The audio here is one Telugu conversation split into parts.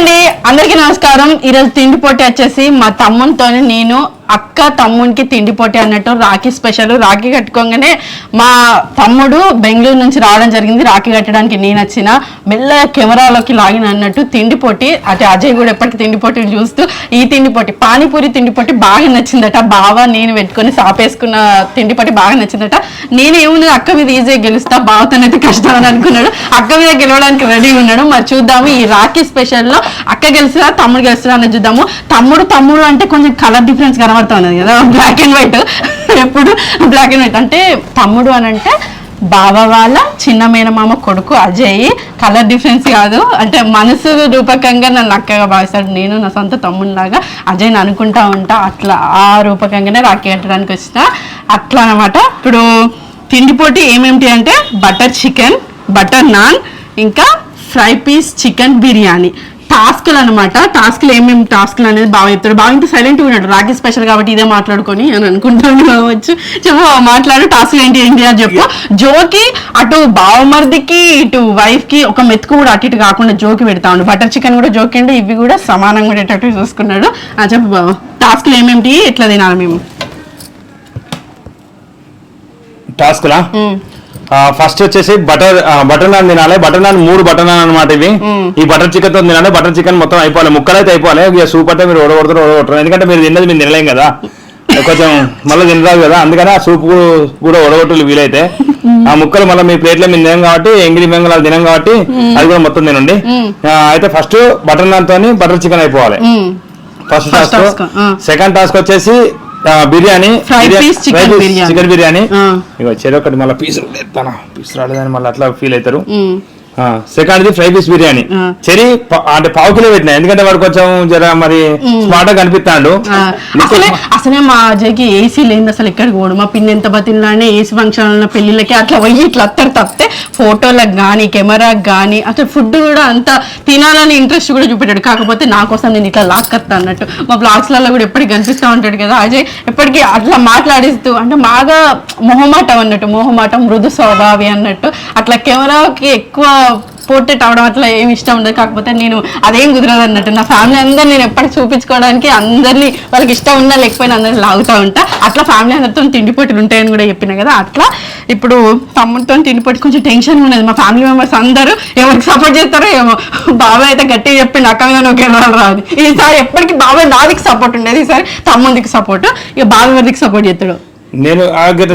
అండి అందరికీ నమస్కారం. ఈరోజు తిండి పోటీ వచ్చేసి మా తమ్మునితో నేను అక్క తమ్మునికి తిండి పోటీ అన్నట్టు రాఖీ స్పెషల్ రాఖీ కట్టుకోగానే మా తమ్ముడు బెంగళూరు నుంచి రావడం జరిగింది. రాఖీ కట్టడానికి నేను వచ్చిన మెల్లగా కెమెరాలోకి లాగిన అన్నట్టు తిండి పోటీ అటు అజయ్ కూడా ఎప్పటికీ తిండి పోటీలు చూస్తూ ఈ తిండి పోటీ పానీపూరి తిండి పోటీ బాగా నచ్చిందట. బావ నేను పెట్టుకొని సాపేసుకున్న తిండి పోటీ బాగా నచ్చిందట. నేను ఏముంది అక్క మీద ఈజీగా గెలుస్తా బావతోనైతే కష్టం అని అనుకున్నాడు. అక్క మీద గెలవడానికి రెడీ ఉన్నాడు. మరి చూద్దాము ఈ రాఖీ స్పెషల్లో అక్క గెలుస్తుందా తమ్ముడు గెలుస్తుందా అనేది చూద్దాము. తమ్ముడు తమ్ముడు అంటే కొంచెం కలర్ డిఫరెన్స్ కనబడుతున్నది కదా బ్లాక్ అండ్ వైట్ ఎప్పుడు బ్లాక్ అండ్ వైట్ అంటే తమ్ముడు అని అంటే బావ వాళ్ళ చిన్న మేనమామ కొడుకు అజయ్. కలర్ డిఫరెన్స్ కాదు. అంటే మనసు రూపకంగా నన్ను అక్కగా భావిస్తాడు. నేను నా సొంత తమ్ముడిలాగా అజయ్ని అనుకుంటా ఉంటా. అట్లా ఆ రూపకంగానే రాఖీ కట్టడానికి వచ్చిన. అట్లా అనమాట ఇప్పుడు తిండి పోటీ ఏమేమిటి అంటే బటర్ చికెన్ బటర్ నాన్ ఇంకా ఫ్రై పీస్ చికెన్ బిర్యానీ. టాస్క్లు అనమాట టాస్క్లు ఏమేమి టాస్క్లు అనేది బాగా చెప్తాడు. బాగా ఇంత సైలెంట్గా ఉన్నాడు. రాఖీ స్పెషల్ కాబట్టి ఇదే మాట్లాడుకొని అని అనుకుంటాను కావచ్చు. చెప్పు మాట్లాడు. టాస్క్ ఏంటి ఏంటి అని చెప్పు. జోకి అటు బావమర్దికి ఇటు వైఫ్కి ఒక మెతుకు కూడా అటు ఇటు కాకుండా జోకి పెడతా ఉండు. బటర్ చికెన్ కూడా జోకి అండి. ఇవి కూడా సమానంగా ఉండేటట్టు చూసుకున్నాడు. ఆ చెప్పు బావ. టాస్క్లు ఏమేమిటి ఎట్లా తినాలి మేము? టాస్క్లా? ఫస్ట్ వచ్చేసి బటర్ బటర్ నాన్ తినాలి. బటర్ నాన్ మూడు బటర్ నాన్ అనమాట ఇవి. ఈ బటర్ చికెన్తో తినాలి. బటర్ చికెన్ మొత్తం అయిపోవాలి. ముక్కలు అయితే అయిపోవాలి. ఇక సూప్ అయితే మీరు ఓడగొడతారు ఓడగొట్టరు ఎందుకంటే మీరు తిన్నది మీరు తినలేం కదా. కొంచెం మళ్ళీ తినరాదు కదా. అందుకని ఆ సూప్ కూడా ఓడగొట్టులు వీలైతే. ఆ ముక్కలు మళ్ళీ మీ ప్లేట్లో మీరు తినం కాబట్టి ఎంగిలి మెంగళాలు తినం కాబట్టి అది కూడా మొత్తం తినండి. అయితే ఫస్ట్ బటర్ నాన్ తోని బటర్ చికెన్ అయిపోవాలి. First task. సెకండ్ టాస్క్ వచ్చేసి బిర్యానీ. చికెన్ బిర్యానీ. ఇక చెరొకటి మళ్ళీ పీస్ ఎత్తానా పీస్ రాలేదని మళ్ళీ అట్లా ఫీల్ అవుతారు. Second the fry piece biryani. చెరి అంటే పావు కిలో పెట్టినా ఎందుకంటే వాడు కొంచెం జర మరి స్మార్ట్గా కనిపిస్తాడు అసలే మా అజయ్కి ఏసీ లేని అసలు ఎక్కడికి పోడు మా పిన్ని ఎంత బతిలానే ఏసీ ఫంక్షన్ పెళ్ళిళ్ళకి అట్లా పోయి ఇట్లా అత్తరు తప్పితే ఫోటోలకు కానీ కెమెరాకి కానీ అసలు ఫుడ్ కూడా అంత తినాలని ఇంట్రెస్ట్ కూడా చూపెట్టాడు. కాకపోతే నా కోసం నేను ఇట్లా లాక్కత్తా అన్నట్టు. మా బ్లాగ్స్లలో కూడా ఎప్పటికీ కనిపిస్తూ ఉంటాడు కదా అజయ్. ఎప్పటికీ అట్లా మాట్లాడిస్తూ అంటే బాగా మొహమాటం అన్నట్టు మొహమాటం మృదు స్వభావి అన్నట్టు. అట్లా కెమెరాకి ఎక్కువ సపోర్టెడ్ అవడం అట్లా ఏమి ఇష్టం ఉండదు. కాకపోతే నేను అదేం కుదరదు అన్నట్టు. నా ఫ్యామిలీ అందరు నేను ఎప్పటికి చూపించుకోవడానికి అందరినీ వాళ్ళకి ఇష్టం ఉన్నా లేకపోయినా అందరిని లాగుతూ ఉంటా. అట్లా ఫ్యామిలీ అందరితో తిండిపోటులు ఉంటాయని కూడా చెప్పిన కదా అట్లా. ఇప్పుడు తమ్ముడితో తిండిపోటు కొంచెం టెన్షన్ ఉన్నది. మా ఫ్యామిలీ మెంబర్స్ అందరూ ఎవరికి సపోర్ట్ చేస్తారో ఏమో. బాబాయ్ అయితే గట్టిగా చెప్పిండు అక్కగా నువ్వు ఒకే రాదు ఈసారి ఎప్పటికీ బాబాయ్ నాదికి సపోర్ట్ ఉండేది. ఈసారి తమ్ముడికి సపోర్ట్ ఇక బాబాయ్ వారికి సపోర్ట్ చేస్తాడు. నేను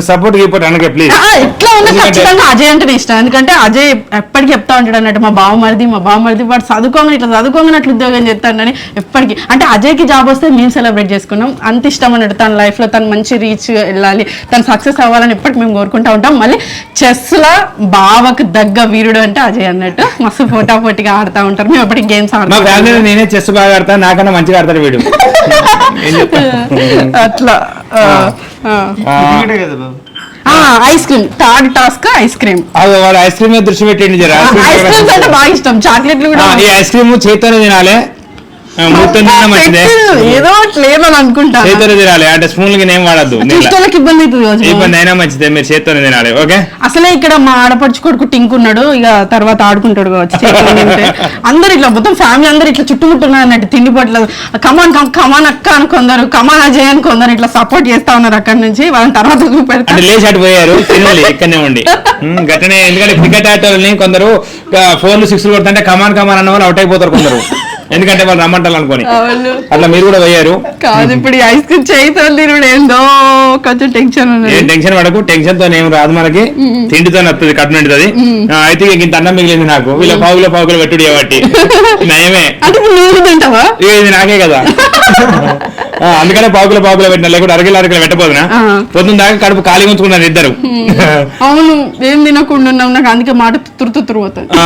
సపోర్ట్ గిపోర్ట్ అనకే ప్లీజ్ ఆ, ఎట్లా ఉన్నా ఖచ్చితంగా అజయ్ అంటే ఇష్టం. ఎందుకంటే అజయ్ ఎప్పటికీ చెప్తా ఉంటాడు అన్నట్టు మా బావమరిది మా బావమరిది వాడు చదువుకోమని ఇట్లా చదువుకోమని అట్లా ఉద్యోగం చేస్తాడని ఎప్పటికీ. అంటే అజయ్కి జాబ్ వస్తే మేము సెలబ్రేట్ చేసుకున్నాం. అంత ఇష్టం అన్నట్టు తన లైఫ్లో తను మంచి రీచ్ వెళ్ళాలి తను సక్సెస్ అవ్వాలని ఎప్పటికి మేము కోరుకుంటా ఉంటాం. మళ్ళీ చెస్ లా బావకు దగ్గ వీరుడు అంటే అజయ్ అన్నట్టు మస్తు పోటా పోటీగా ఆడుతూ ఉంటారు. మేము ఎప్పటికి గేమ్స్ ఆడతాం నేనే చెస్ బాగా ఆడతా నాకన్నా మంచిగా ఆడతాడు వీడు? అట్లా. Ice cream. Third task ice cream. Ice cream మీద దృష్టి పెట్టండి జర. ఐస్ క్రీమ్ క్రీమ్స్ అంటే బాగా ఇష్టం. చాక్లెట్లు కూడా ఆ, ఈ ఐస్ క్రీమ్ చేతితోనే తినాలి. ఏదో లేదని అనుకుంటా? చేతితోనే తినాలి. అంటే స్పూన్లకి ఏం వాడద్దు చూసేవాళ్ళకి ఇబ్బంది అవుతుంది ఇబ్బంది అయినా మంచిదే మీరు చేతితోనే తినాలి ఓకే? అసలే ఇక్కడ మా ఆడపడుచు కొడుకు టింక్ ఉన్నాడు ఇక తర్వాత ఆడుకుంటాడు కావచ్చు. అందరు ఇట్లా మొత్తం ఫ్యామిలీ అందరు ఇట్లా చుట్టుముట్టున్నారు అన్నట్టు తిండి పట్ల కమాన్ కమాన్ అక్క అని కొందరు కమాన్ అజయ్ అని కొందరు ఇట్లా సపోర్ట్ చేస్తా ఉన్నారు అక్కడి నుంచి. వాళ్ళని తర్వాత చూపెడతా. అంటే లేచి అటు పోయారు తినాలి ఇక్కడనే ఉండి. గట్టనే ఎందుకంటే క్రికెట్ ఆటోల్ని కొందరు ఫోర్లు సిక్స్ కొడుతుంటే కమాన్ కమాన్ అన్న వాళ్ళు అవుట్ అయిపోతారు కొందరు. ఎందుకంటే వాళ్ళు రమ్మంటారు అనుకోని. అట్లా మీరు కూడా పోయారు. కాదు ఇప్పుడు ఐస్ క్రీమ్ చేయితో తినడం ఏందో కొంచెం టెన్షన్ ఏం టెన్షన్ పడకు టెన్షన్తో ఏం రాదు మనకి. తిండితో నత్తది కట్టు నిండుతుంది. అయితే ఇంక ఇంత అన్నం మిగిలింది నాకు. వీళ్ళ పావులో పావుకులు పెట్టుడు కాబట్టి. నయమే. అంటే నువ్వు తింటావా? నాకే కదా. అందుకనే పావుకుల పావుకులు పెట్టిన లేకుంటే అరకిల అరకిల పెట్టపోదునా ఆ. పొద్దున్న దాకా కడుపు ఖాళీ ఉంచుకున్నారు ఇద్దరు. అవును ఏం తినకుండా ఉన్నాం నాకు అందుకే మాట తురు తురు పోతుంది. ఆ.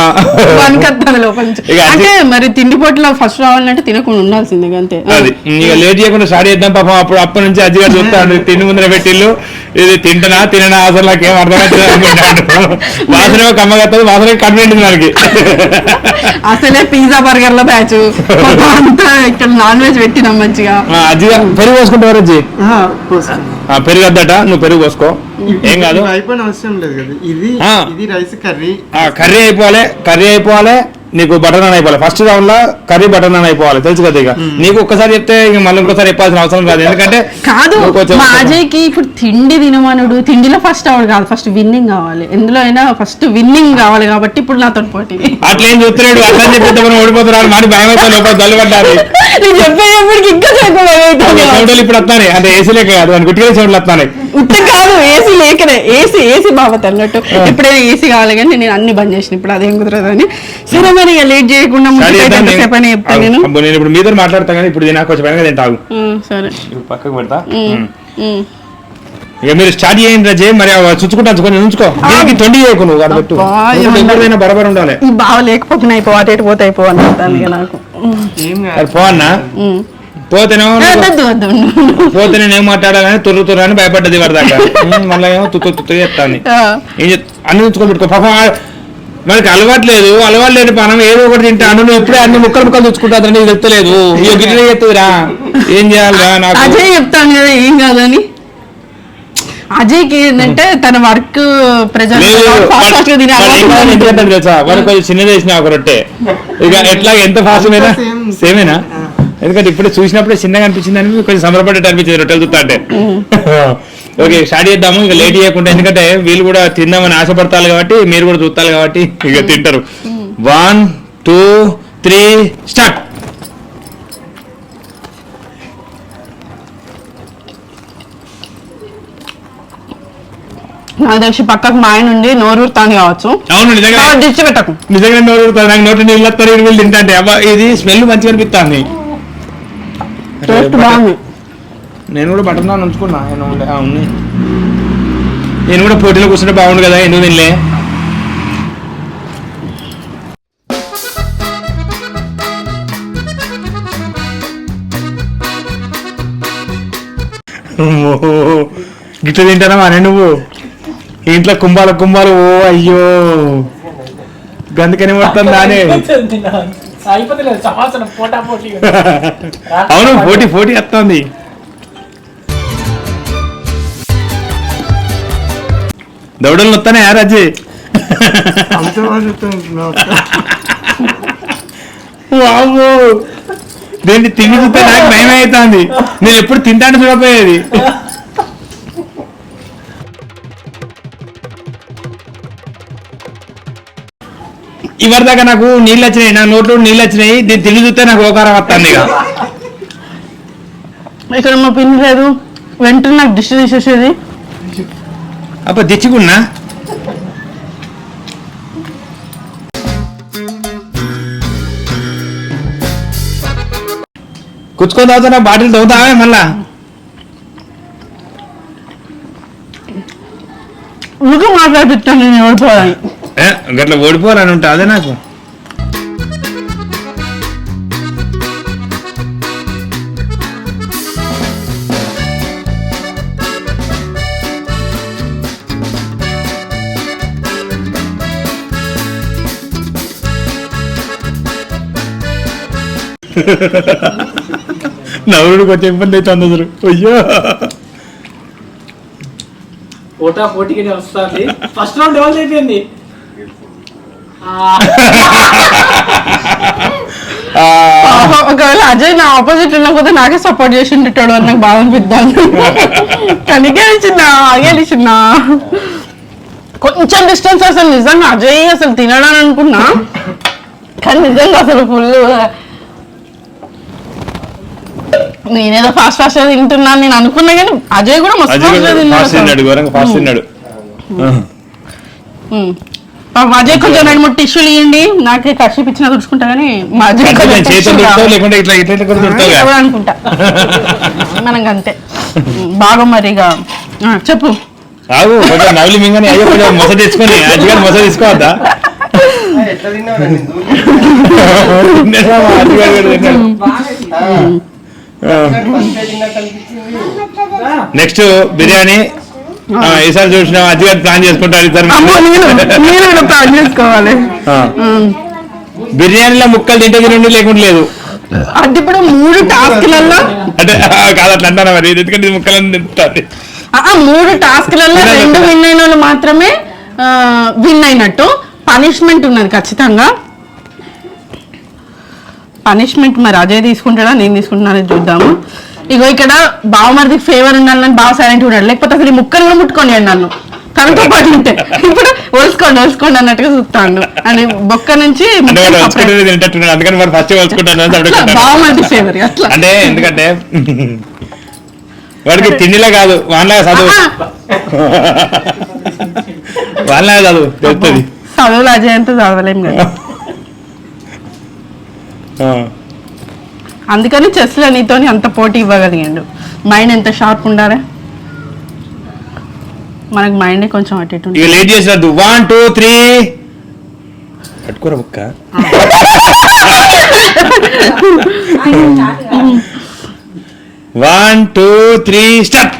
వనకత్తాను లోపల నుంచి. ఇక అది- అంటే మరి తిండి ఫస్ట్ రావాలంటే తినకుండా ఉండాల్సిందే అంతే. అది. ఇక లేట్ చేయకుండా స్టార్ట్ చేద్దాం పాపం అప్పుడు అప్పటి నుంచి అజ్జిగా చూస్తాడు తిండి ముందర పెట్టిల్లు ఇది తింటనా తిననా అసలు నాకేం అర్థమవుతుంది అనుకుంటాడు. వాసన కమ్మగత్తది వాసన కన్వెంట్ మనకి అసలే పిజ్జా బర్గర్లో బ్యాచ్ అంతా ఇక్కడ నాన్ వెజ్ పెట్టినాం మంచిగా. అజ్జిగా పెరుగు పోసుకుంటారు అజ్జి? ఆ, పెరుగు వద్దట నువ్వు పెరుగు పోసుకో ఏం కాదు. అయిపోయిన అవసరం లేదు కదా. ఇది. ఇది రైస్ కర్రీ. ఆ, కర్రీ అయిపోవాలి కర్రీ అయిపోవాలి. నీకు బటర్ నాన్ అయిపోవాలి. ఫస్ట్ రౌండ్లో కర్రీ బటర్ నాన్ అయిపోవాలి. తెలుసు కదా ఇక. నీకు ఒక్కసారి చెప్తే ఇక మళ్ళీ ఇంకోసారి చెప్పాల్సిన అవసరం కాదు ఎందుకంటే కాదు అజయ్కి ఇప్పుడు తిండి తినమనుడు తిండిలో ఫస్ట్ అవడు కాదు. ఫస్ట్ విన్నింగ్ కావాలి. ఎందులో అయినా ఫస్ట్ విన్నింగ్ కావాలి కాబట్టి ఇప్పుడు నాతో పోటీ. అట్లా ఏం చూస్తున్నాడు అట్లా అని చెప్పి మనం ఓడిపోతున్నాడు మాడి భయం అయితే లోపల చెప్పేటప్పటికి ఇంకా ఇప్పుడు వస్తానే అంటే ఏసీ లేక కాదు. అని గుట్టిగా చెవులు వస్తానే ఉత్త కాదు ఏసీ లేకనే ఏసీ ఏసీ బాబత్ అన్నట్టు. ఎప్పుడైనా ఏసీ కావాలి కానీ నేను అన్ని బంద్ చేసిన ఇప్పుడు అదేం కుదరదు అని సరే మరి ఇక లేట్ చేయకుండా అని చెప్తాను నేను అబ్బో, నేను ఇప్పుడు మీతో మాట్లాడతా కానీ ఇప్పుడు నాకు కొంచెం తింటాగు ఉమ్, సరే. ఇప్పుడు పక్కకు పెడతా. ఇక మీరు స్టార్ట్ చేయండి రజే మరి అవి చుచ్చుకుంటా కొంచెం ఉంచుకో. దీనికి తొండి చేయకు నువ్వు అది పెట్టు. ఎవరిదైనా బరాబర్ ఉండాలి. ఈ బావ లేకపోతే అయిపో అటు ఇటు పోతే అయిపో అని నాకు. పో అన్న. ఉమ్. పోతేనేమో ఏ, మాట్లాడాలని తుర్రు తుర్రు అని భయపడ్డది వరదాకా మళ్ళీ ఏమో తుత్తు తుత్తు ఏం చెప్ అన్ని ఉంచుకొని పెట్టుకో. పాపం మనకి అలవాటు లేదు అలవాటు లేని మనం ఏదో ఒకటి తింటాను నువ్వు ఇప్పుడే అన్ని ముక్కలు ముక్కలు తెచ్చుకుంటా నీకు చెప్తలేదు. గిన్నె చెప్తుందిరా ఏం చేయాలిరా నాకు? అజయ్ చెప్తాను కదా ఏం కాదని. అజయ్కి ఏంటంటే తన వర్క్ ప్రెజర్ తెలుసా? వాడు కొంచెం చిన్నది వేసిన ఒక రొట్టె ఇక ఎట్లా ఎంత ఫాస్ట్ సేమేనా? ఎందుకంటే ఇప్పుడే చూసినప్పుడే చిన్నగా అనిపించింది అని కొంచెం సంబరపడేట్టు అనిపించింది రొట్టెలు చూస్తా అంటే. ఓకే స్టార్ట్ చేద్దాము ఇక లేట్ చేయకుండా ఎందుకంటే వీళ్ళు కూడా తిందామని ఆశపడతారు కాబట్టి మీరు కూడా చూస్తారు కాబట్టి ఇక తింటారు. వన్ టూ త్రీ స్టార్ట్ నాకు తెలిసి పక్కకు మా ఆయన ఉండి నోరూరుతాను కావచ్చు. అవును నిజంగా తెచ్చి పెట్టకు నిజంగా నోరు ఊరుతుంది. నాకు నోటి నీళ్ళు వస్తారు వీళ్ళు తింటా అంటే అబ్బా ఇది స్మెల్ మంచిగా అనిపిస్తుంది. టేస్ట్ బాగుంది నేను కూడా బటర్ నాన్ ఉంచుకున్నా. నేను ఉండే ఆ, ఉన్నాయి నేను కూడా పోటీలో కూర్చుంటే బాగుండు కదా ఎందుకు తినలే? గిట్ల తింటానా అనే నువ్వు? ఇంట్లో కుంభాలు కుంభాలు ఓ అయ్యో. గందుకని మొత్తం దానే అవును పోటీ పోటీ వస్తుంది దౌడలు వస్తానే రాజీ? వామ్మో. దీన్ని తిండి చూస్తే నాకు భయం అవుతుంది నేను ఎప్పుడు తింటాను చూడపోయేది ఇవరి దాకా నాకు నీళ్ళు వచ్చినాయి నా నోట్లో నీళ్ళు వచ్చినాయి దీన్ని తిండి చూస్తే నాకు ఓకారం వస్తుంది ఇక. ఇక్కడ మా పిన్ లేదు వెంటనే నాకు డిష్ తీసేసేది. అప్ప తెచ్చుకున్నా కుచ్చుకొని తాగుతున్నా బాటిల్ తవ్వుతావే మళ్ళా? ఊరికే మాట్లాడిస్తాను నేను ఏ, గట్ల ఓడిపోవాలని ఉంటా అదే నాకు. నవ్వుడు కొంచెం ఇబ్బంది అవుతుంది అసలు. అయ్యో. పోటా పోటీకి వస్తుంది ఫస్ట్ రౌండ్ ఎవరు అయిపోయింది ఒకవేళ అజయ్ నా ఆపోజిట్ ఉన్నకపోతే నాకే సపోర్ట్ చేసి ఉండేటాడు అని నాకు బాగా అనిపిద్దాం కానీ గెలిచిందా గెలిచిందా కొంచెం డిస్టెన్స్ అసలు నిజంగా అజయ్ అసలు తినడానికి అనుకున్నా. కానీ నిజంగా అసలు ఫుల్ నేనేదో ఫాస్ట్ ఫాస్ట్ తింటున్నాను నేను అనుకున్నా కానీ అజయ్ కూడా మస్తు ఫాస్ట్. తిన్నాడు పాపం అజయ్ కొంచెం రెండు మూడు టిష్యూలు ఇవ్వండి నాకే కషిప్ ఇచ్చినా తుడుచుకుంటా కానీ మా అజయ్ అంటే కొంచెం నేను చేతులు tissue దొరుకుతావు కావాలి. లేకుంటే ఇట్లా ఇట్లా ఇట్లా కూడా దొరుకుతావు ఎవరు అనుకుంటా మనం అంతే. బాగా మరిగా ఆ, చెప్పు. కాదు కొంచెం నవలి మింగని అయ్యో కొంచెం మొస తెచ్చుకొని అజ్జిగారు మొస తీసుకోవద్దా ఎట్లా తిన్నావు? తిన్నాడా మా అజ్జిగారు కూడా తిన్నాడు. ఆ. నెక్స్ట్ బిర్యానీ. ఈసారి చూసిన అజ్జిగారు ప్లాన్ చేసుకుంటారు కూడా ప్లాన్ చేసుకోవాలి. బిర్యానీలో ముక్కలు తింటే తినండి లేకుండా లేదు. అది ఇప్పుడు మూడు టాస్క్లలో అంటే కాదు అట్లా అంటారా మరి? ఎందుకంటే ఇది ముక్కలని తింటుంది. మూడు టాస్క్లలో రెండు విన్ అయిన వాళ్ళు మాత్రమే విన్ అయినట్టు. పనిష్మెంట్ ఉన్నది ఖచ్చితంగా. పనిష్మెంట్ మరి అజయ్ తీసుకుంటాడా నేను తీసుకుంటున్నానని చూద్దాము. ఇగో ఇక్కడ బావమరిది ఫేవర్ ఉండాలని బాగా సైలెంట్ ఉన్నాడు. లేకపోతే అసలు ఈ ముక్కలు కూడా ముట్టుకొని నన్ను. తనతో పాటు ఉంటే. ఇప్పుడు ఒలుసుకోండి ఒలుసుకోండి అన్నట్టుగా చూస్తాను అని బొక్క నుంచి బావమరిది ఫేవర్ అట్లా. అంటే ఎందుకంటే వాడికి తిండిలా కాదు వాళ్ళగా చదువు. వాళ్ళగా చదువు తెలుస్తుంది. చదువులు అజయ్ అంతా చదవలేం కదా. అందుకని చెస్లో నీతోని అంత పోటీ ఇవ్వగలిగాడు. మైండ్ ఎంత షార్ప్ ఉండాలి? మనకు మైండ్ కొంచెం అటు ఇటు ఇక లేట్ చేసినద్దు వన్ టూ త్రీ కట్టుకోరా బుక్క వన్ టూ త్రీ స్టార్ట్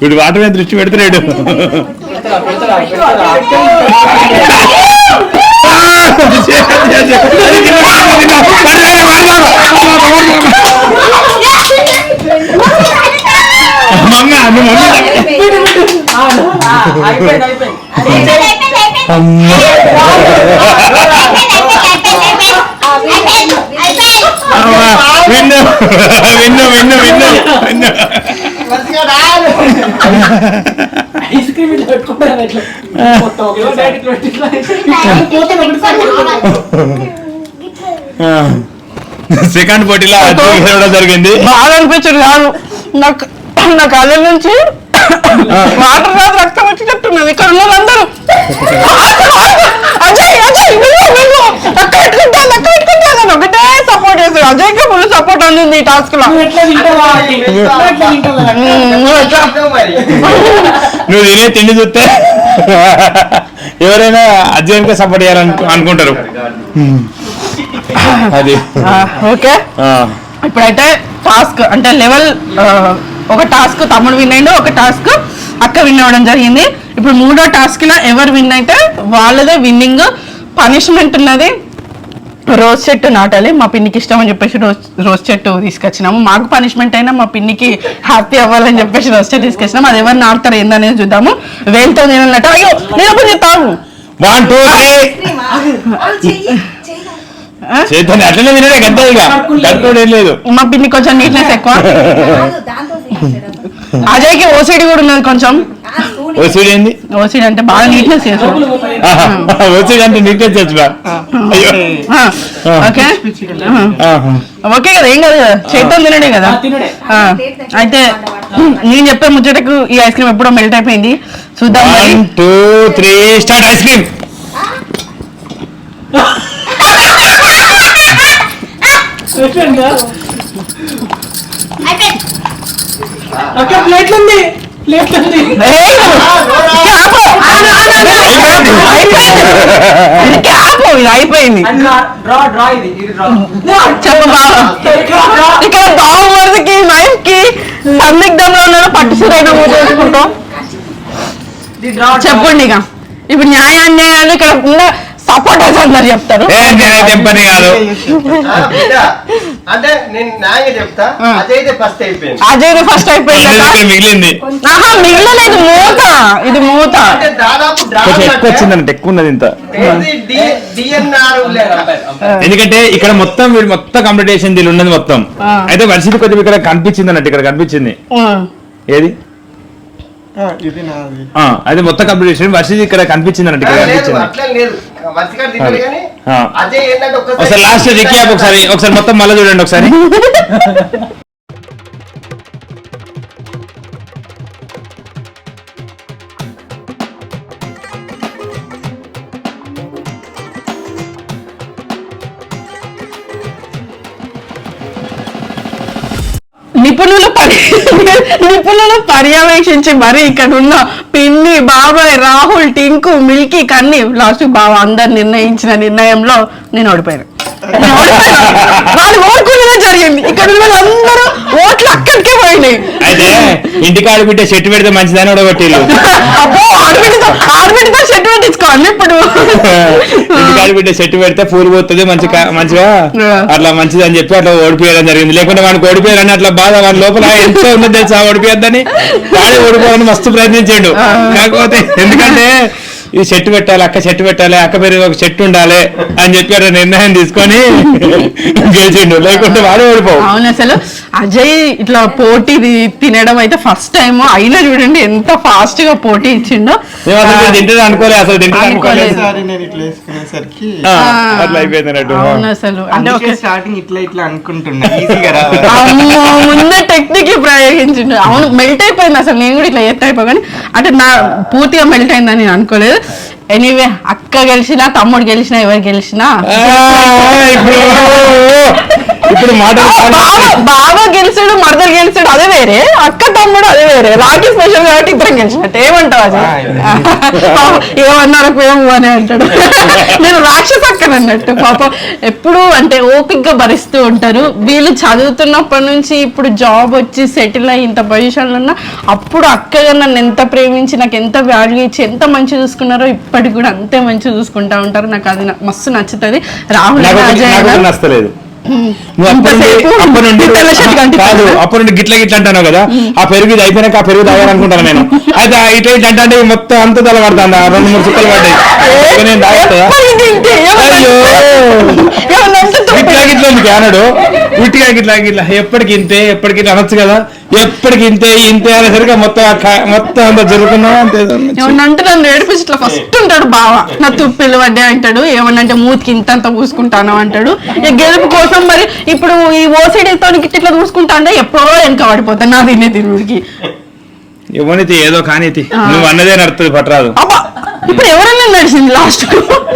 వీడు వాటర్ మీద దృష్టి పెడుతున్నాడు పెడతారా, పెడతారా, పెడతారా. మమ్మీ నువ్వు మమ్మీ ఆ, అయిపోయింది అయిపోయింది విన్ను విన్ను విన్ను విన్ను విన్ను మంచిగా రాదు. ఐస్ క్రీమ్ సెకండ్ పోటీలో జరిగింది. బాగా అనిపించదు కాదు. నాకు నా కళ్ళ నుంచి వాటర్ రాదు రక్తం వచ్చినట్టున్నది ఇక్కడ ఉన్న వాళ్ళందరూ అజయ్ అజయ్ వెళ్ళు అక్క పెట్టుకుంటాను అక్క పెట్టుకుంటాను అని ఒకటే సపోర్ట్ చేస్తారు అజయ్కి ఫుల్ సపోర్ట్ అందింది ఈ టాస్క్లో. నువ్వు. నువ్వు నువ్వు. నువ్వు తినే తిండి చూస్తే ఎవరైనా అర్జున్కే సపోర్ట్ చేయాలని అనుకుంటారు. అది. ఆ, ఓకే. ఆ. ఇప్పుడైతే టాస్క్ అంటే లెవెల్ ఒక టాస్క్ తమ్ముడు విన్ అయిండు ఒక టాస్క్ అక్క విన్ అవ్వడం జరిగింది. ఇప్పుడు మూడో టాస్క్లో ఎవరు విన్ అయితే వాళ్ళదే విన్నింగ్. పనిష్మెంట్ ఉన్నది. రోజ్ చెట్టు నాటాలి. మా పిన్నికి ఇష్టం అని చెప్పేసి రోజ్ రోజ్ చెట్టు తీసుకొచ్చినాము. మాకు పనిష్మెంట్ అయినా మా పిన్నికి హ్యాపీ అవ్వాలని చెప్పేసి రోజ్ చెట్టు తీసుకొచ్చినాము. అది ఎవరు నాటుతారు ఏందనేది చూద్దాము. వేలుతో తినాలంటే అయ్యో నేను అప్పుడు చెప్తాను. వన్ టూ చేద్దాం అట్లనే తినడే గంతే ఇక. కట్టుకోడు ఏం లేదు. మా పిన్ని కొంచెం నీట్నెస్ ఎక్కువ. అజయ్కి ఓసిడి కూడా ఉన్నది కొంచెం. వసూడు ఏంది? ఓసిడి అంటే బాగా నీట్నెస్ చేస్తాడు వసూడు అంటే నీకే చచ్చిపా అయ్యో. ఓకే. ఓకే కదా ఏం కాదు కదా. చేద్దాం తినడే కదా. అయితే నేను చెప్పే ముచ్చటకు ఈ ఐస్ క్రీమ్ ఎప్పుడో మెల్ట్ అయిపోయింది. చూద్దాం two three start ice cream. అక్క ప్లేట్లు ఉంది. ప్లేట్లు ఉంది. అయిపోయింది. ఇక్కడ బావమరిదికి నైఫ్కి సందిగ్ధంలో పట్టు సరైన చేసుకుంటాం. ఇది డ్రా చెప్పండి ఇక. ఇప్పుడు న్యాయ అన్యాయాలు ఇక్కడ ఉన్న సపోర్టర్స్ అందరు చెప్తారు చెప్పని కాదు. అంటే నేను న్యాయంగా చెప్తా ఫస్ట్ అయిపోయింది అజయ్ ఫస్ట్ మిగిలింది ఆహా మిగిలినలేదు మూత ఇది మూత అంటే దాదాపు ఎక్కువ వచ్చిందంటే ఎక్కువ ఉన్నది ఇంత ఎందుకంటే ఇక్కడ మొత్తం వీడు మొత్తం కంప్లీట్ చేసింది వీళ్ళు ఉన్నది మొత్తం. అయితే వర్షిది కొంచెం ఇక్కడ కనిపించింది అన్నట్టు ఇక్కడ కనిపించింది ఆ. ఏది ఇది నాది ఆ, అయితే మొత్తం కంప్లీట్ చేసింది వర్షిది ఇక్కడ కనిపించింది అన్నట్టు ఇక్కడ కనిపించింది ఒకసారి లాస్ట్ రిక్యాప్ ఒకసారి ఒకసారి మొత్తం మళ్ళీ చూడండి ఒకసారి. నిపుణులు పరి నిపుణులు పర్యవేక్షించి మరి ఇక్కడ ఉన్న పిన్ని బాబాయ్ రాహుల్ టింకు మిల్కీ కన్ని లాస్ట్ బాబా అందరు నిర్ణయించిన నిర్ణయంలో నేను ఓడిపోయాను. వాళ్ళు ఓడుకున్నదే జరిగింది. ఇక్కడ ఉన్న వాళ్ళందరూ ఓట్లు అక్కడికే పోయినాయి. అయితే ఇంటికాడ బిడ్డ చెట్టు పెడితే మంచిదని ఓడగొట్టిల్లు అబ్బో ఆడబిడ్డతో ఆడబిడ్డతో పెట్టించుకోవాలి ఇప్పుడు. ఇంటికాడ బిడ్డ చెట్టు పెడితే పూలు పోతుంది మంచిగా మంచిగా? అట్లా మంచిది అని చెప్పి అట్లా ఓడిపోయడం జరిగింది. లేకుంటే వాడికి ఓడిపోయారని అట్లా బాధ వాడి లోపల ఎంతో ఉన్నది తెలుసా? ఓడిపోయొద్దని. వాడే ఓడిపోవాలని మస్తు ప్రయత్నించాడు. కాకపోతే ఎందుకంటే ఈ చెట్టు పెట్టాలి అక్క చెట్టు పెట్టాలి అక్క పేరు ఒక చెట్టు ఉండాలి అని చెప్పి అట్లా నిర్ణయం తీసుకొని గెలిచిండు. లేకుంటే వాడే ఓడిపోవు. అవును అసలు. అజయ్ ఇట్లా పోటీ తినడం అయితే ఫస్ట్ టైం అయినా చూడండి ఎంత ఫాస్ట్గా పోటీ ఇచ్చిండో. తింటారు అనుకోలేదు. అసలు అవును అసలు. అంటే అందుకే ఒక స్టార్టింగ్ ఇట్లా ఇట్లా అనుకుంటున్నా ఈజీగా రా అమ్మో ముందే టెక్నిక్ ప్రయోగించిండు. అవును మెల్ట్ అయిపోయింది అసలు. నేను కూడా ఇట్లా ఎత్త అయిపోయి అంటే నా పూర్తిగా మెల్ట్ అయిందని నేను అనుకోలేదు. anyway, అక్క గెలిచినా తమ్ముడు గెలిచినా ఎవరు గెలిచినా. ఇప్పుడు బావ గెలిచాడు మరదలు గెలిచాడు అదే వేరే. అక్క తమ్ముడు అదే వేరే. రాఖీ స్పెషల్ కాబట్టి ఇద్దరం గెలిచినట్టు. ఏమంటావు అది ఏమన్నారు ఏమో అని అంటాడు. నేను రాక్షస అక్కని అన్నట్టు పాపం. ఎప్పుడు అంటే ఓపిక్గా భరిస్తూ ఉంటారు. వీళ్ళు చదువుతున్నప్పటి నుంచి ఇప్పుడు జాబ్ వచ్చి సెటిల్ అయ్యి ఇంత పొజిషన్లో ఉన్నా అప్పుడు అక్కగా నన్ను ఎంత ప్రేమించి నాకు ఎంత వాల్యూ ఇచ్చి ఎంత మంచి చూసుకున్నారో ఇప్పటికి కూడా అంతే మంచి చూసుకుంటా ఉంటారు. నాకు అది మస్తు నచ్చుతుంది. రాహుల్ నచ్చలేదు. కాదు అప్పటి నుండి గిట్ల గిట్ల అంటాను కదా. ఆ పెరుగు ఇది అయిపోయినాక ఆ పెరుగు తాగాలనుకుంటాను నేను. అయితే ఇట్లా ఇట్లా అంటే మొత్తం అంత తల పడుతుంది ఆ రెండు మూడు చుక్కలు పడ్డాయి. నేను. గిట్లా గిట్ల అన్నాడు? ఉట్టిగా గిట్లా గిట్లా. ఎప్పటికి ఇంతే? ఎప్పటికి అనొచ్చు కదా? ఎప్పటికి ఇంతే ఇంతే అనేసరికి మొత్తం మొత్తం అంతా జరుగుతున్నా అంతే ఏమన్నా అంటే నన్ను ఏడిపించి ఇట్లా ఫస్ట్ ఉంటాడు బావ. నా తుప్పిలు వడ్డే అంటాడు ఏమన్నా అంటే మూతికి ఇంత అంత పూసుకుంటాను అంటాడు. ఇక గెలుపు కోసం మరి ఇప్పుడు ఈ ఓసిడితో ఇట్లా చూసుకుంటా అంటే ఎప్పుడో వెనక పడిపోతాను నా తినే తిరుగుడికి. ఇవ్వనితి ఏదో కానీతి నువ్వు అన్నదే నడుతుంది పట్టరాదు అబ్బా ఇప్పుడు ఎవరన్నా నడిచింది లాస్ట్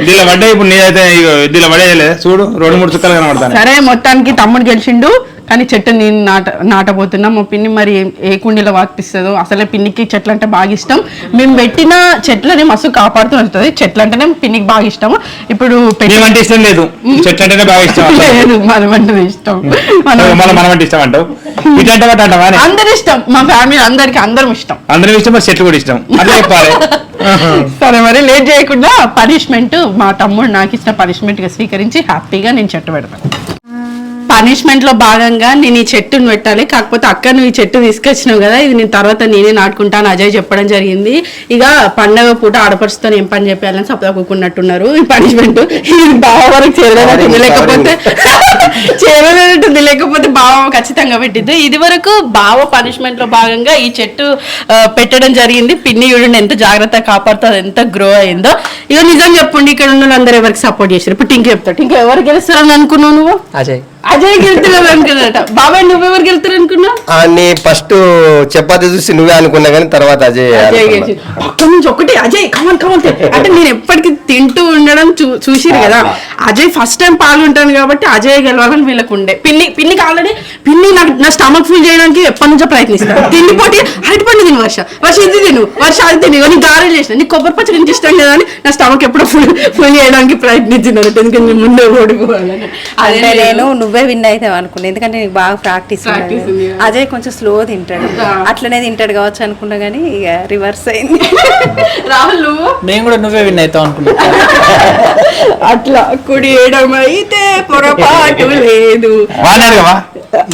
దీనిలో పడ్డా ఇప్పుడు నేనైతే ఇగో దీనిలో పడేయలే. చూడు రెండు మూడు చుక్కలు కనబడతాను. సరే మొత్తానికి తమ్ముడు గెలిచిండు. కానీ చెట్టు నేను నాట నాటబోతున్నా. మా పిన్ని మరి ఏ- కుండీలో వాపిస్తుందో అసలే పిన్నికి చెట్లు అంటే బాగా ఇష్టం. మేము పెట్టిన చెట్లని మస్తు కాపాడుతూ ఉంటుంది చెట్లు అంటేనే పిన్నికి బాగా ఇష్టం ఇప్పుడు ఇష్టం లేదు. అంటేనే బాగా ఇష్టం. లేదు ఇష్టం. ఇష్టం అంటావు? అందరు ఇష్టం. మా ఫ్యామిలీ అందరికి అందరం ఇష్టం. అందరం ఇష్టం చెట్లు కూడా ఇష్టం. అట్లా చెప్పాలి. సరే మరి లేట్ చేయకుండా పనిష్మెంట్ మా తమ్ముడు నాకు ఇచ్చిన పనిష్మెంట్గా స్వీకరించి హ్యాపీగా నేను చెట్టు పెడతాను. పనిష్మెంట్లో భాగంగా నేను ఈ చెట్టును పెట్టాలి. కాకపోతే అక్క నువ్వు ఈ చెట్టు తీసుకొచ్చినావు కదా ఇది నేను తర్వాత నేనే నాటుకుంటాను. అజయ్ చెప్పడం జరిగింది. ఇక పండగ పూట ఆడపడుచుతో ఏం పని చెప్పాలని సపదాకున్నట్టున్నారు ఈ పనిష్మెంట్ ఇది బావ వరకు చేరలేనట్టుంది లేకపోతే చేరలేనట్టుంది లేకపోతే బావ ఖచ్చితంగా పెట్టిద్దు. ఇది వరకు బావ పనిష్మెంట్లో భాగంగా ఈ చెట్టు పెట్టడం జరిగింది. పిన్ని చూడండి ఎంత జాగ్రత్తగా కాపాడుతుంది ఎంత గ్రో అయిందో. ఇక నిజం చెప్పండి ఇక్కడ ఉన్న వాళ్ళందరూ ఎవరికి సపోర్ట్ చేశారు? ఇప్పుడు టింక్ చెప్తాడు. ఇంకా ఎవరు గెలుస్తారని అనుకున్నావు నువ్వు? అజయ్. అజయ్ గెలుతున్నాడు అనుకున్నాడట. బాబాయ్ నువ్వెవరు గెలుతారు అనుకున్నావు? అని ఫస్ట్ చపాతి చూసి నువ్వే అనుకున్నా కానీ తర్వాత అజయ్ అజయ్. గెలిచి పక్క నుంచి ఒకటి అజయ్ కమన్ కమన్ అంటే నేను ఎప్పటికీ తింటూ ఉండడం చూ చూసిరు కదా. అజయ్ ఫస్ట్ టైం పాల్గొంటాను కాబట్టి అజయ్ గెలవాలని వీళ్ళకు ఉండే. పిన్ని పిన్నికి ఆల్రెడీ పిన్ని నాకు నా స్టమక్ ఫుల్ చేయడానికి ఎప్పటి నుంచో ప్రయత్నిస్తాను తిండి పోటీ అరటి పండు తిను వర్ష. వర్ష ఇది తిను. వర్ష అది తిను. నీ గారెలు చేసిన. నీ కొబ్బరి పచ్చడి ఇంత ఇష్టం కదా అని నా స్టమక్ ఎప్పుడో ఫుల్ ఫుల్ చేయడానికి ప్రయత్నించింది ఎందుకంటే నేను ముందే ఓడిపోవాలని. అదే అంటే నేను నువ్వే విన్ అవుతావు అనుకున్నా. ఎందుకంటే నీకు బాగా ప్రాక్టీస్. అజయ్ కొంచెం స్లో తింటాడు. అట్లనే తింటాడు కావచ్చు అనుకున్నా కానీ ఇక రివర్స్ అయింది. రాహుల్ నువ్వు? నేను కూడా నువ్వే విన్ అవుతావు అనుకున్నా. అట్లా కుడి అయితే పొరపాటు లేదు.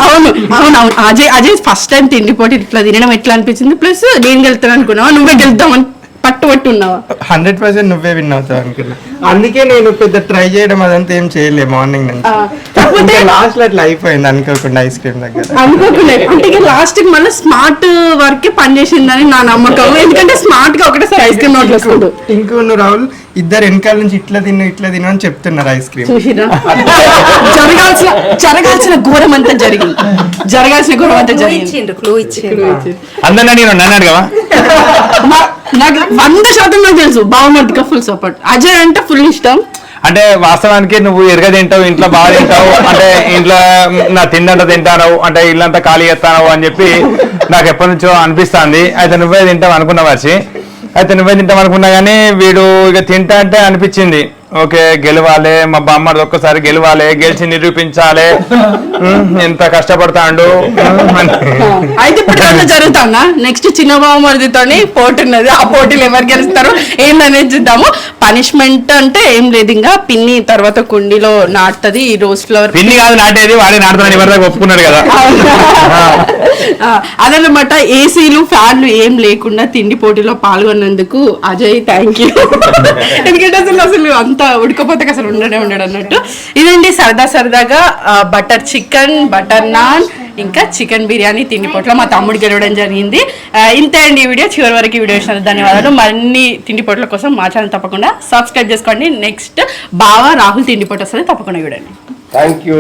అవును అవును అవును. అజయ్ అజయ్ ఫస్ట్ టైం తిండి పోటీ ఇట్లా తినడం ఎట్లా అనిపించింది? ప్లస్ నేను గెలుతాను అనుకున్నావా? నువ్వే గెలుద్దామని? పట్టు పట్టు ఉన్నావా హండ్రెడ్ పర్సెంట్ నువ్వే విన్ అవుతావు అనుకున్నా. అందుకే నేను పెద్ద ట్రై చేయడం అదంతా ఏం చేయలే మార్నింగ్ కాకపోతే లాస్ట్లో అట్లా అయిపోయింది అనుకోకుండా ఐస్ క్రీమ్ దగ్గర. అనుకోకుండా అంటే ఇక లాస్ట్కి మళ్ళీ స్మార్ట్ వర్క్ పని చేసిందని నా నమ్మకం. ఎందుకంటే స్మార్ట్గా ఒకటేసారి ఐస్ క్రీమ్ నోట్లు టింకు నువ్వు రాహుల్ ఇద్దరు వెనకాల నుంచి ఇట్లా తిను ఇట్లా తిను అని చెప్తున్నారు ఐస్ క్రీమ్ చూసిరా? జరగాల్సిన జరగాల్సిన ఘోరం అంతా జరిగింది. జరగాల్సిన ఘోరం అంతా క్లూ జరిగింది అందరినీ నేను అన్నాడు కదా. నాకు వంద శాతం నాకు తెలుసు. బావమర్దిగా ఫుల్ సపోర్ట్ అజయ్ అంటే ఫుల్ ఇష్టం. అంటే వాస్తవానికి నువ్వు ఎరగ తింటావు ఇంట్లో బాగా తింటావు అంటే ఇంట్లో నా తిండంట తింటాను అంటే ఇల్లంతా ఖాళీ చేస్తాను అని చెప్పి నాకు ఎప్పటి నుంచో అనిపిస్తుంది. అయితే నువ్వే తింటావు అనుకున్నా వచ్చి అయితే నువ్వే తింటావు అనుకున్నా కానీ వీడు ఇక తింటా అంటే అనిపించింది. ఓకే గెలవాలి. మా బామ్మది ఒక్కసారి గెలవాలి. గెలిచి నిరూపించాలి. ఎంత కష్టపడతాండు. అయితే ఇప్పుడు ఇదంతా జరుగుతుందా? నెక్స్ట్ చిన్న బావమరిదితోని పోటీ ఉన్నది. ఆ పోటీలు ఎవరు గెలుస్తారు? ఏందనేది చూద్దాము. పనిష్మెంట్ అంటే ఏం లేదు. ఇంకా పిన్ని తర్వాత కుండీలో నాటుతుంది. ఈ రోజ్ ఫ్లవర్ పిన్ని కాదు నాటేది. వాడే నాటుతానని ఎవరిదాకా ఒప్పుకున్నాడు కదా. అదనమాట ఏసీలు ఫ్యాన్లు ఏం లేకుండా తిండి పోటీలో పాల్గొన్నందుకు అజయ్ థ్యాంక్ యూ ఎందుకంటే అసలు అసలు అంత ఉడకపోతే అసలు ఉండనే ఉండడు అన్నట్టు. ఇదండి సరదా సరదాగా బటర్ చికెన్ బటర్ నాన్ ఇంకా చికెన్ బిర్యానీ తిండి పొట్లో మా తమ్ముడు గెలవడం జరిగింది. ఇంతే అండి ఈ వీడియో. చివరి వరకు ఈ వీడియో ఇచ్చినందుకు ధన్యవాదాలు. మరిన్ని తిండి పొట్ల కోసం మా ఛానల్ తప్పకుండా సబ్స్క్రైబ్ చేసుకోండి. నెక్స్ట్ బావా రాహుల్ తిండి పొట్టు వస్తుంది తప్పకుండా చూడండి. థ్యాంక్ యూ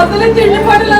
అసలు తిండి పొట్టలో